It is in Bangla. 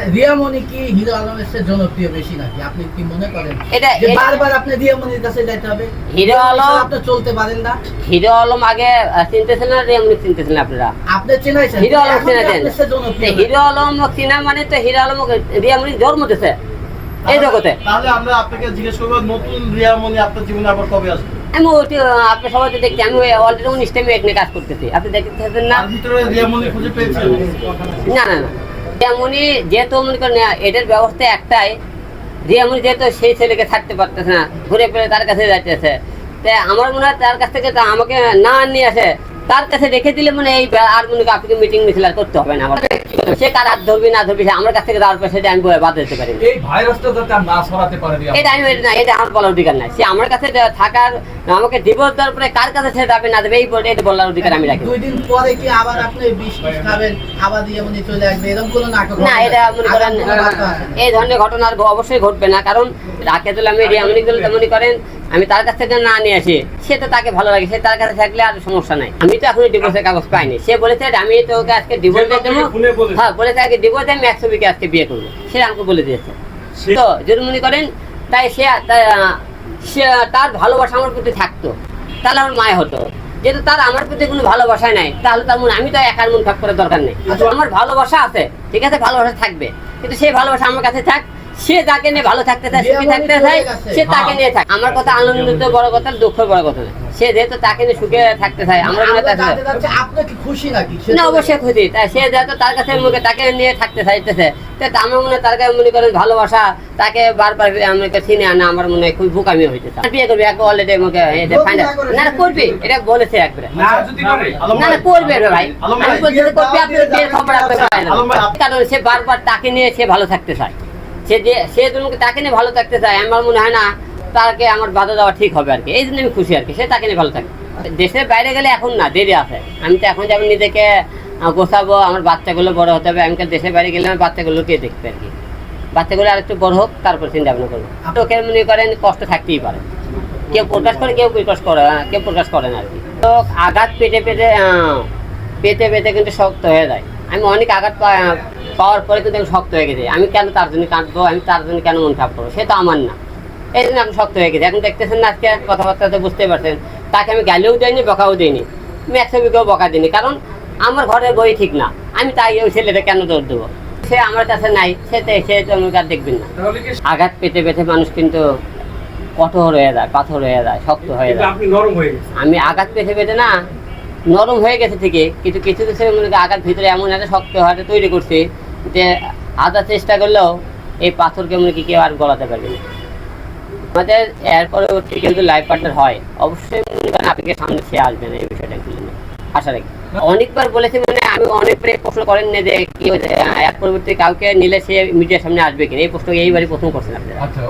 আচ্ছা রিয়ামণি কি হিরো আলমের চেয়ে জনপ্রিয় বেশি নাকি? আপনি কি মনে করেন? এটা- যে বারবার আপনি রিয়ামণির কাছে যাইতে হবে? হিরো আলম আপনি চলতে পারেন না। হিরো আলম আগে আহ, না? রিয়ামনি চিনতেছিলেন আপনারা? আপনি চেনাইছেন। হিরো আলম এখন চিনে কি দেন আপনার হিরো আলম চিনা মানে তো হিরো আলম রিয়ামনি জন্ম দিছে। এই জগতে। তাহলে আমরা আপনাকে জিজ্ঞেস করব নতুন রিয়ামণি আপনার জীবনে আবার কবে আসবে? আমি ওটি আপনি সবাই তো দেখছি আমি অলরেডি উনিশ টাইমে কাজ করতেছি। আপনি দেখতেছেন না? ভিতরে রিয়ামণি খুঁজে পেয়েছেন? না না না। রিয়ামনি যেহেতু মনে করেন এটার ব্যবস্থা একটাই। যেমন যেহেতু সেই ছেলেকে থাকতে পারতেছে না, ঘুরে ফিরে তার কাছে যাচ্ছে তাই আমার মনে হয় তার কাছ থেকে তা আমাকে না নিয়ে আসে। তার কাছে রেখে দিলে মানে এই আর মনে আপনাকে মিটিং মিছিল আর করতে হবে না আমার। সে কার হাত ধরবি না ধরবি সে আমার কাছ থেকে দেওয়ার পর সেটা আমি বাদ দিতে পারি এই ভাইরাসটা যাতে না ছড়াতে পারে এটা আমি না এটা আমার বলার অধিকার নাই। সে আমার কাছে থাকার আমাকে ডিভোর্স দেওয়ার পরে কার কাছে সে যাবে না দেবে এই বলে এটা বলার অধিকার আমি রাখি দুই দিন পরে কি আবার আপনি বিষ খাবেন আবার রিয়ামণি চলে আসবে? এরকম কোনো নাটক না এটা মনে করেন? এই ধরনের ঘটনা আর অবশ্যই ঘটবে না কারণ রাকেতুল আমি রিয়ামনি গুলো মনে করেন আমি তার কাছ থেকে না নিয়ে আসি সে তো তাকে ভালো লাগে সে তার কাছে থাকলে আর সমস্যা নাই। আমি তো এখনও ডিভোর্সের কাগজ পাইনি। সে বলেছে আমি তো ওকে আজকে ডিভোর্স দিয়ে দেবো হ্যাঁ বলেছে আজকে ডিভোর্স আমি এক ছবিকে আজকে বিয়ে করব। সে আমাকে বলে দিয়েছে। তো যদি মনে করেন তাই সে সে তার ভালোবাসা আমার প্রতি থাকতো। তাহলে আমার মায় হতো। যেহেতু তার আমার প্রতি কোনো ভালোবাসাই নাই তাহলে তার মনে আমি তো একার মন খাপ করার দরকার নেই। আমার ভালোবাসা আছে ঠিক আছে ভালোবাসা থাকবে। কিন্তু সেই ভালোবাসা আমার কাছে থাক সে যাকে নিয়ে ভালো থাকতে চায় সুখী থাকতে চায় সে তাকে নিয়ে থাক। আমার কথা আনন্দিত বড় কথা দুঃখ বড় কথা। সে যেহেতু তাকে নিয়ে সুখে থাকতে চায় আমরা মনে হয় তাকে- চাচ্ছি, আপনি কি খুশি নাকি? না অবশ্যই খুশি। তাই সে যেহেতু তার কাছে মুখে তাকে নিয়ে থাকতে চাইতেছে তো আমার মনে তার কাছে মনে করেন ভালোবাসা তাকে বারবার আমাকে চিনে আনা আমার মনে হয় খুব বোকামি হয়েছে বিয়ে করবি একবার অলরেডি মুখে এটা ফাইনাল না না করবি এটা বলেছে একবারে। না যদি করে না করবে রে ভাই। আমি বলছি করবি আপনার বিয়ের খবর আপনার পায় না। আলম ভাই, আপ- কারণ সে বারবার তাকে নিয়ে সে ভালো থাকতে চায়। সে যে, সে তোমাকে তাকে নিয়ে ভালো থাকতে চায়, আমার মনে হয় না তাকে আমার বাধা দেওয়া ঠিক হবে আর কি। এই জন্য আমি খুশি আর কি, সে তাকে নিয়ে ভালো থাকে। দেশের বাইরে গেলে এখন না, দেরি আছে। আমি তো এখন যেমন নিজেকে গোছাবো, আমার বাচ্চাগুলো বড় হতে হবে, আমি দেশের বাইরে গেলে আমার বাচ্চাগুলোকে দেখতে আর কি। বাচ্চাগুলো আর একটু বড় হোক, তারপর চিন্তা ভাবনা করব। তোকে মনে করেন কষ্ট থাকতেই পারে। কেউ প্রকাশ করে, কেউ প্রকাশ করে কেউ প্রকাশ করে না আর কি। তো আঘাত পেটে পেটে পেতে পেতে কিন্তু শক্ত হয়ে যায়। আমি অনেক আঘাত পাওয়ার পরে কিন্তু আমি শক্ত হয়ে গেছি। আমি কেন তার জন্য কাঁদবো? আমি তার জন্য কেন মন খারাপ করব? সে তো আমার না। এই জন্য আমি শক্ত হয়ে গেছি। এখন দেখতেছেন না আজকে কথাবার্তা তো বুঝতে পারছেন। তাকে আমি গালিও দেয়নি বকাও দিইনি। আমি এক ছবিকেও বকা দিইনি। কারণ আমার ঘরের বই ঠিক না। আমি তাই ওই ছেলেটা কেন দৌড় দেবো? সে আমার কাছে নাই। সে তো সে তো আমাকে আর দেখবেন না। আঘাত পেতে পেতে মানুষ কিন্তু কঠোর হয়ে যায় পাথর হয়ে যায় শক্ত হয়ে যায়। হয়ে আমি আঘাত পেতে পেতে না নরম হয়ে গেছে ঠিকই। কিন্তু কিছু কিছু মনে আঘাত ভিতরে এমন একটা শক্ত হাতে তৈরি করছে যে আধা চেষ্টা করলেও এই পাথরকে মনে কি কেউ আর গলাতে পারবে না। আমাদের এর পরবর্তী কিন্তু লাইফ পার্টনার হয়, অবশ্যই মনে করেন আপনাকে সামনে সে আসবে না, এই বিষয়টা কিন্তু আশা রাখি। অনেকবার বলেছি মানে আমি অনেকবারই প্রশ্ন করেন না যে কি হয়েছে, এর পরবর্তী কাউকে নিলে সে মিডিয়ার সামনে আসবে কিনা, এই প্রশ্ন এইবারই প্রথম করছেন আপনারা। আচ্ছা